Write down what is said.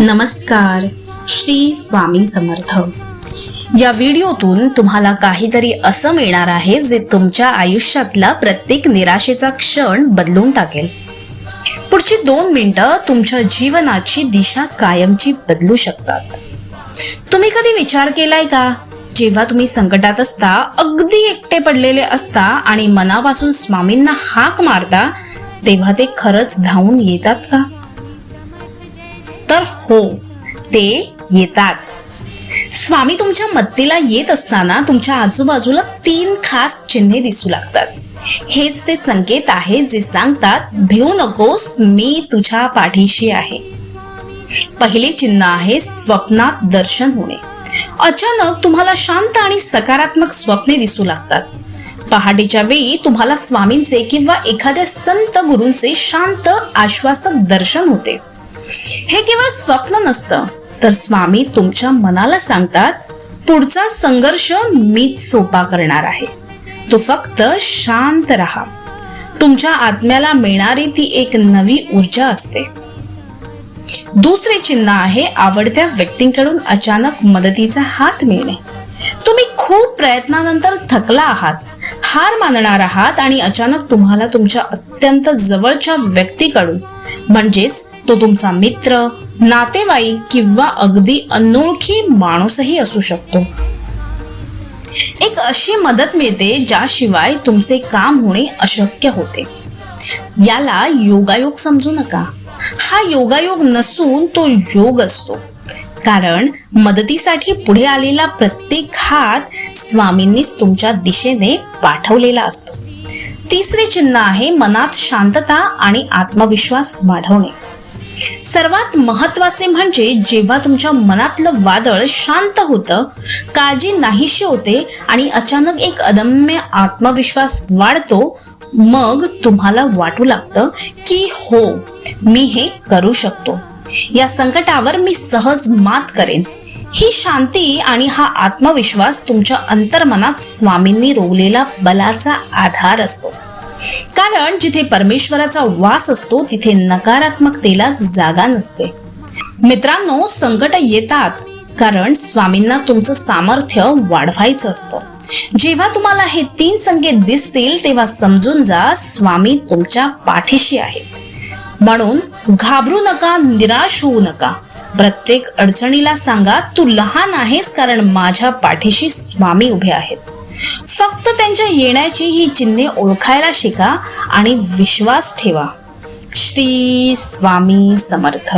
नमस्कार श्री स्वामी समर्थ. या व्हिडिओतून तुम्हाला काहीतरी असं मिळणार आहे जे तुमच्या आयुष्यातला प्रत्येक निराशेचा क्षण बदलून टाकेल. पुढची दोन मिनिटं तुमच्या जीवनाची दिशा कायमची बदलू शकतात. तुम्ही कधी विचार केलाय का? जेव्हा तुम्ही संकटात असता अगदी एकटे पडलेले असता आणि मनापासून स्वामींना हाक मारता तेव्हा ते खरंच धावून येतात का? तर हो. ते येतात. स्वामी तुमच्या मत्तीला येत असताना तुमच्या आजूबाजूला तीन खास चिन्हे दिसू लागतात. हेच ते संकेत आहेत जे सांगतात भिऊ नकोस मी तुझ्या पाठीशी आहे. पहिले चिन्ह आहे स्वप्नात दर्शन होणे. अचानक तुम्हाला शांत आणि सकारात्मक स्वप्ने दिसू लागतात. पहाटेच्या वेळी तुम्हाला स्वामींचे किंवा एखाद्या संत गुरूंचे शांत आश्वासक दर्शन होते. हे केवळ स्वप्न नसतं. तर स्वामी तुमच्या मनाला सांगतात पुढचा संघर्ष मीच सोपा करणार आहे. तो फक्त शांत राहा. तुमच्या आत्म्याला मिळणारी ती एक नवी ऊर्जा असते. दुसरे चिन्ह आहे आवडत्या व्यक्तींकडून अचानक मदतीचा हात मिळणे. तुम्ही खूप प्रयत्नानंतर थकला आहात हार मानणार आहात आणि अचानक तुम्हाला तुमच्या अत्यंत जवळच्या व्यक्तीकडून म्हणजेच तो तुमचा मित्र नातेवाईक किंवा अगदी अनोळखी माणूसही असू शकतो. एक अशी मदत मिळते ज्याशिवाय तुमचे काम होणे अशक्य होते. याला योगायोग समजू नका. हा योगायोग नसून तो योग असतो. कारण मदतीसाठी पुढे आलेला प्रत्येक हात स्वामींनीच तुमच्या दिशेने पाठवलेला असतो. तिसरे चिन्ह आहे मनात शांतता आणि आत्मविश्वास वाढवणे. सर्वात महत्त्वाचे म्हणजे जेव्हा तुमच्या मनातलं वादळ शांत होतं काळजी नाहीशी होते आणि अचानक एक अदम्य आत्मविश्वास वाढतो मग तुम्हाला वाटू लागतं की हो मी हे करू शकतो. या संकटावर मी सहज मात करेन. ही शांती आणि हा आत्मविश्वास तुमच्या अंतर्मनात स्वामींनी रोवलेला बलाचा आधार असतो. कारण जिथे परमेश्वराचा वास असतो तिथे नकारात्मकतेला जागा नसते. मित्रांनो संकट येतात कारण स्वामींना तुमचं सामर्थ्य वाढवायचं असतं. जेव्हा तुम्हाला हे तीन संकेत दिसतील तेव्हा समजून जा स्वामी तुमच्या पाठीशी आहेत. म्हणून घाबरू नका निराश होऊ नका. प्रत्येक अडचणीला सांगा तू लहान आहेस कारण माझ्या पाठीशी स्वामी उभे आहेत. फक्त त्यांच्या येण्याची ही चिन्हे ओळखायला शिका आणि विश्वास ठेवा. श्री स्वामी समर्थ.